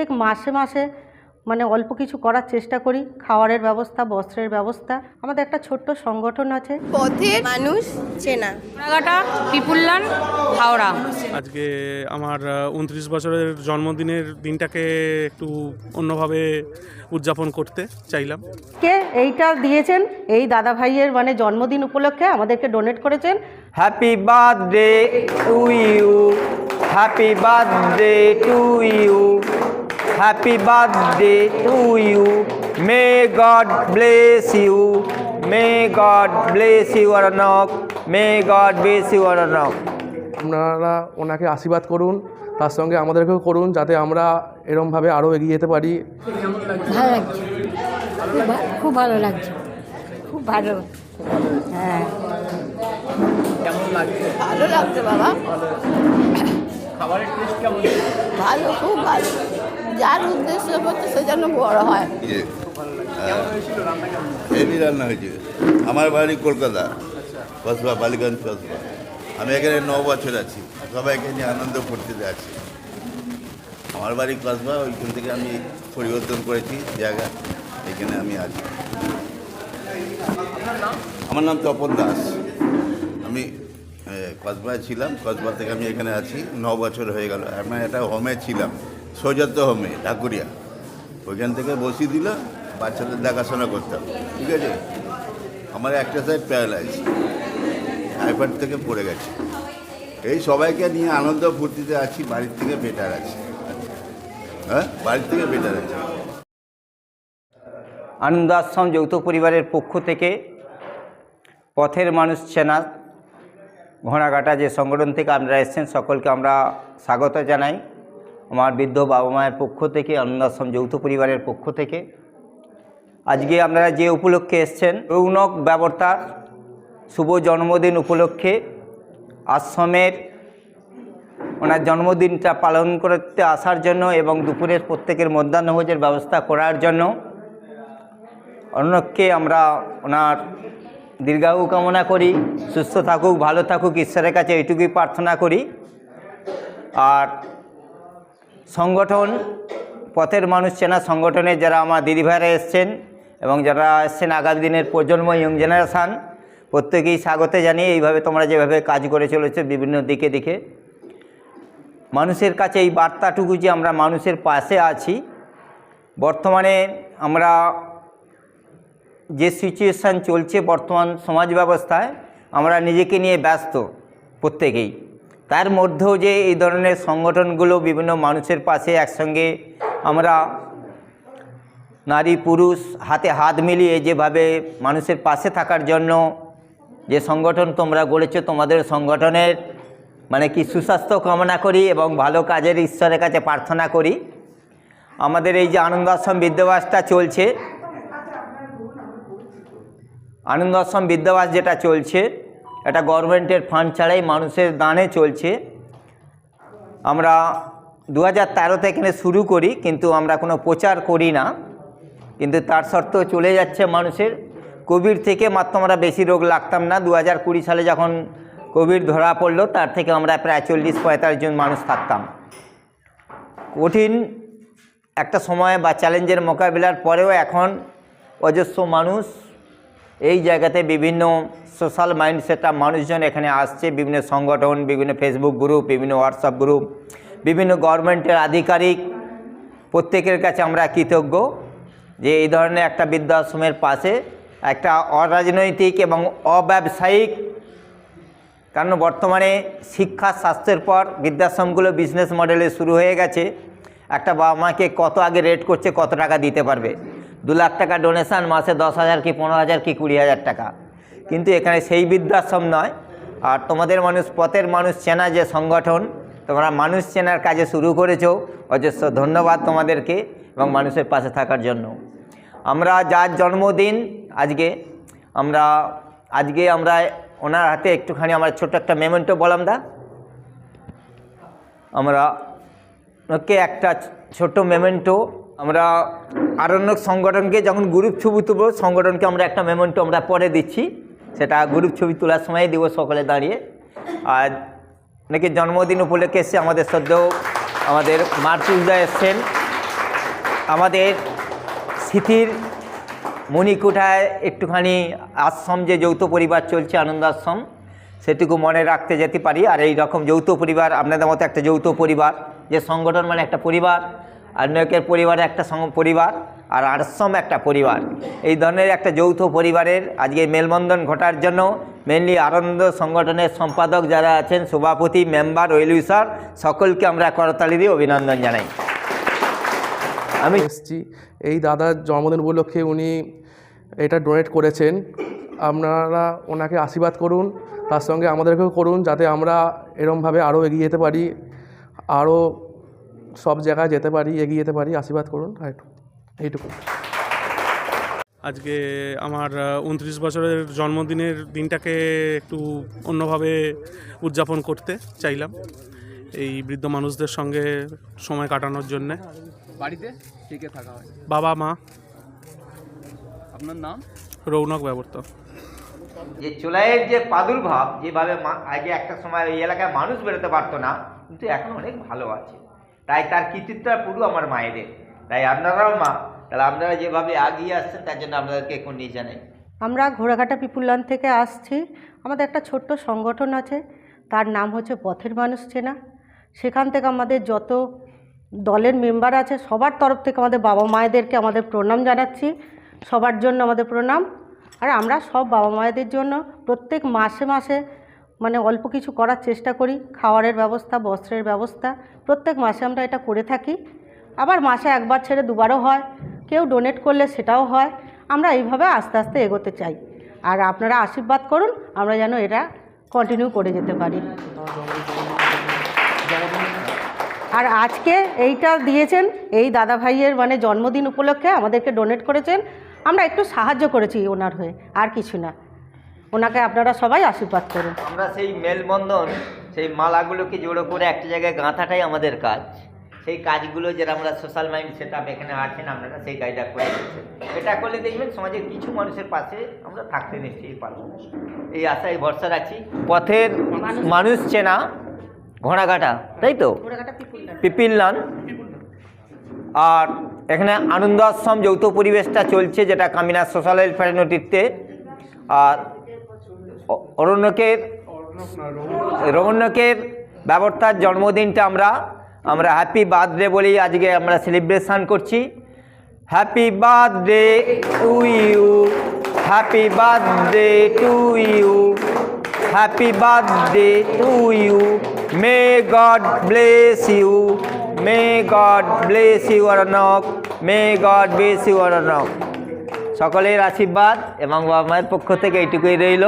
প্রত্যেক মাসে মাসে মানে অল্প কিছু করার চেষ্টা করি খাওয়ারের ব্যবস্থা বস্ত্রের ব্যবস্থা। আমাদের একটা ছোট্ট সংগঠন আছে। পথে মানুষ চেনা। সোনাঘাটা পিপুল্লান হাওড়া। আজকে আমার উনত্রিশ বছরের জন্মদিনের দিনটাকে একটু অন্যভাবে উদযাপন করতে চাইলাম। কে এইটা দিয়েছেন? এই দাদা ভাইয়ের মানে জন্মদিন উপলক্ষে আমাদেরকে ডোনেট করেছেন। Happy birthday to you happy birthday to you happy birthday to you may God bless you may God bless you Aranak may God bless you Aranak আপনারা ওনাকে আশীর্বাদ করুন তার সঙ্গে আমাদেরকেও করুন যাতে আমরা এরমভাবে আরও এগিয়ে যেতে পারি। ভালো লাগছে। খুব ভালো লাগছে। খুব ভালো। হ্যাঁ। ভালো লাগছে বাবা। ভালো খুব ভালো। যার উদ্দেশ্য হচ্ছে সে যেন বড় হয়। রান্না হয়েছে। আমার বাড়ি কলকাতা, কসবা, বালিগঞ্জ, কসবা। আমি এখানে ন বছর আছি। সবাইকে নিয়ে আনন্দ ফুর্তিতে আছি আমার বাড়ি কসবা, ওইখান থেকে আমি পরিবর্তন করেছি জায়গা। এখানে আমি আছি। আমার নাম তপন দাস। আমি কসবায় ছিলাম। কসবা থেকে আমি এখানে আছি। ন বছর হয়ে গেল। আমি একটা হোমে ছিলাম। সৌজাত্য হোমে ঢাকুরিয়া। ওইখান থেকে বসিয়ে দিল, বাচ্চাদের দেখাশোনা করতাম ঠিক আছে? আমার একটা সাইড প্যারালাইজ টাইফয়েড থেকে পড়ে গেছে। এই সবাইকে নিয়ে আনন্দ ফুর্তিতে আছি, বাড়ির থেকে বেটার আছি। হ্যাঁ? বাড়ির থেকে বেটার আছি। আনন্দ আশ্রম যৌথ পরিবারের পক্ষ থেকে পথের মানুষ চেনা, ঘোড়াঘাটা যে সংগঠন থেকে আপনারা এসেছেন, সকলকে আমরা স্বাগত জানাই। আমার বৃদ্ধ বাবা মায়ের পক্ষ থেকে আনন্দ আশ্রম যৌথ পরিবারের পক্ষ থেকে। আজকে আপনারা যে উপলক্ষে এসছেন, রৌনক ব্যবতার শুভ জন্মদিন উপলক্ষে আশ্রমের ওনার জন্মদিনটা পালন করতে আসার জন্য এবং দুপুরের প্রত্যেকের মধ্যাহ্নভোজের ব্যবস্থা করার জন্য অন্যকে আমরা ওনার দীর্ঘায়ু কামনা করি, সুস্থ থাকুক, ভালো থাকুক, ঈশ্বরের কাছে এইটুকুই প্রার্থনা করি। আর সংগঠন, পথের মানুষ চেনা সংগঠনের যারা আমার দিদিভাইরা এসছেন এবং যারা এসছেন আগামী দিনের প্রজন্ম ইয়ং জেনারেশান প্রত্যেকেই স্বাগত জানিয়ে এইভাবে তোমরা যেভাবে কাজ করে চলেছো বিভিন্ন দিকে দিকে। মানুষের কাছে এই বার্তাটুকু যে আমরা মানুষের পাশে আছি, বর্তমানে আমরা যে সিচুয়েশান চলছে বর্তমান সমাজ ব্যবস্থায়, আমরা নিজেকে নিয়ে ব্যস্ত প্রত্যেকেই। তার মধ্যেও যে এই ধরনের সংগঠনগুলো বিভিন্ন মানুষের পাশে একসঙ্গে আমরা নারী, পুরুষ হাতে হাত মিলিয়ে যেভাবে মানুষের পাশে থাকার জন্য যে সংগঠন তোমরা গড়েছো, তোমাদের সংগঠনের মানে কি সুস্বাস্থ্য কামনা করি এবং ভালো কাজের ঈশ্বরের কাছে প্রার্থনা করি। আমাদের এই যে আনন্দ আশ্রম বিদ্যাবাসটা চলছে, আনন্দ আশ্রম বিদ্যাবাস যেটা চলছে এটা গভর্নমেন্টের ফান্ড ছাড়াই মানুষের দানে চলছে। আমরা দু হাজার তেরোতে এখানে শুরু করি, কিন্তু আমরা কোনো প্রচার করি না। কিন্তু তার সত্ত্বেও চলে যাচ্ছে মানুষের। কোভিড থেকে মাত্র আমরা বেশি রোগ লাগতাম না। দু হাজার কুড়ি সালে যখন কোভিড ধরা পড়ল, তার থেকে আমরা প্রায় চল্লিশ পঁয়তাল্লিশ জন মানুষ থাকতাম। কঠিন একটা সময় বা চ্যালেঞ্জের মোকাবিলার পরেও এখন অজস্র মানুষ এই জায়গাতে বিভিন্ন সোশ্যাল মাইন্ডসেটটা মানুষজন এখানে আসছে, বিভিন্ন সংগঠন, বিভিন্ন ফেসবুক গ্রুপ, বিভিন্ন হোয়াটসঅ্যাপ গ্রুপ, বিভিন্ন গভর্নমেন্টের আধিকারিক, প্রত্যেকের কাছে আমরা কৃতজ্ঞ যে এই ধরনের একটা বৃদ্ধাশ্রমের পাশে একটা অরাজনৈতিক এবং অব্যবসায়িক, কারণ বর্তমানে শিক্ষা স্বাস্থ্যের পর বৃদ্ধাশ্রমগুলো বিজনেস মডেলে শুরু হয়ে গেছে। একটা বাবা মাকে কত আগে রেট করছে, কত টাকা দিতে পারবে? দু লাখ টাকা ডোনেশান মাসে দশ হাজার কি পনেরো হাজার কি কুড়ি হাজার টাকা। কিন্তু এখানে সেই বৃদ্ধাশ্রম নয়। আর তোমাদের মানুষ, পথের মানুষ চেনা যে সংগঠন, তোমরা মানুষ চেনার কাজে শুরু করেছ। অজস্র ধন্যবাদ তোমাদেরকে এবং মানুষের পাশে থাকার জন্য। আমরা যার জন্মদিন আজকে, আমরা আজকে আমরা ওনার হাতে একটুখানি আমরা ছোট্ট একটা মেমেন্টো বললাম দা। আমরা ওকে একটা ছোট মেমেন্টো আমরা আরণ্যক সংগঠনকে যখন গ্রুপ ছবি তুলব, সংগঠনকে আমরা একটা মেমেন্টো আমরা পরে দিচ্ছি। সেটা গ্রুপ ছবি তোলার সময় দিব সকলে দাঁড়িয়ে। আর নাকি জন্মদিন উপলক্ষে এসছে আমাদের সদ্য আমাদের মার্চুজদা এসছেন। আমাদের স্মৃতির মণিকুঠায় একটুখানি আশ্রম, যে যৌথ পরিবার চলছে, আনন্দ আশ্রম, সেটুকু মনে রাখতে যেতে পারি। আর এই রকম যৌথ পরিবার, আপনাদের মতো একটা যৌথ পরিবার, যে সংগঠন মানে একটা পরিবার আর অনেকের পরিবারে একটা পরিবার, আর আশ্রম একটা পরিবার। এই ধরনের একটা যৌথ পরিবারের আজকে মেলবন্ধন ঘটার জন্য মেনলি আনন্দ সংগঠনের সম্পাদক যারা আছেন, সভাপতি মেম্বার ওয়েলুইসার সকলকে আমরা করতালি দিয়ে অভিনন্দন জানাই। আমি এসছি। এই দাদার জন্মদিন উপলক্ষে উনি এটা ডোনেট করেছেন। আপনারা ওনাকে আশীর্বাদ করুন, তার সঙ্গে আমাদেরকেও করুন, যাতে আমরা এরমভাবে আরও এগিয়ে যেতে পারি, আরও সব জায়গায় যেতে পারি এগিয়ে যেতে পারি। আশীর্বাদ করুন আর একটু এইটুকু। আজকে আমার উনত্রিশ বছরের জন্মদিনের দিনটাকে একটু অন্যভাবে উদযাপন করতে চাইলাম এই বৃদ্ধ মানুষদের সঙ্গে সময় কাটানোর জন্যে। বাড়িতে? কে কে থাকা হয়? বাবা মা। আপনার নাম? রৌনক ব্যবর্তন যে চুলাইয়ের যে প্রাদুর্ভাব যেভাবে আগে একটা সময় এই এলাকায় মানুষ বেরোতে পারতো না কিন্তু এখন অনেক ভালো আছে। তাই তার কৃতিত্বটা পুরো আমার মায়েদের। তাই আপনারাও মা, তাহলে আপনারা যেভাবে আগিয়ে আসছেন, তার জন্য আপনাদেরকে এখন নিয়ে জানাই। আমরা ঘোড়াঘাটা পিপুলান থেকে আসছি। আমাদের একটা ছোট্ট সংগঠন আছে, তার নাম হচ্ছে পথের মানুষ চেনা। সেখান থেকে আমাদের যত দলের মেম্বার আছে, সবার তরফ থেকে আমাদের বাবা মায়েদেরকে আমাদের প্রণাম জানাচ্ছি। সবার জন্য আমাদের প্রণাম। আর আমরা সব বাবা মায়েদের জন্য প্রত্যেক মাসে মাসে মানে অল্প কিছু করার চেষ্টা করি, খাওয়ারের ব্যবস্থা, বস্ত্রের ব্যবস্থা, প্রত্যেক মাসে আমরা এটা করে থাকি। আবার মাসে একবার ছেড়ে দুবারও হয়, কেউ ডোনেট করলে সেটাও হয়, আমরা এইভাবে আস্তে আস্তে এগোতে চাই। আর আপনারা আশীর্বাদ করুন, আমরা যেন এটা কন্টিনিউ করে যেতে পারি। আর আজকে এইটা দিয়েছেন, এই দাদা ভাইয়ের মানে জন্মদিন উপলক্ষে আমাদেরকে ডোনেট করেছেন, আমরা একটু সাহায্য করেছি ওনার হয়ে, আর কিছু না। ওনাকে আপনারা সবাই আশীর্বাদ করুন। আমরা সেই মেলবন্ধন সেই মালাগুলোকে জোড়ো করে একটা জায়গায় গাঁথাটাই আমাদের কাজ। সেই কাজগুলো যেটা আমরা সোশ্যাল মাইন্ড সেট আপ এখানে আছেন আপনারা সেই কাজটা করে দিচ্ছেন এটা করলে দেখবেন সমাজের কিছু মানুষের পাশে আমরা থাকতে নিশ্চয়ই পারব। এই আশায় ভরসা রাখছি। পথের মানুষ চেনা ঘোড়াঘাটা তাই তো? পিপিল্লান আর এখানে আনন্দ আশ্রম যৌথ পরিবেশটা চলছে যেটা কামিনা সোশ্যাল ওয়েলফেয়ার নেতৃত্বে। আর অরণ্যকের, রমণ্যকের ব্যবস্থার জন্মদিনটা আমরা আমরা হ্যাপি বার্থডে বলেই আজকে আমরা সেলিব্রেশন করছি। Happy birthday to you happy birthday to you happy birthday to you may God bless you may God bless you Aranak may God bless you Aranak সকলের আশীর্বাদ এবং বাবা মায়ের পক্ষ থেকে এইটুকুই রইল।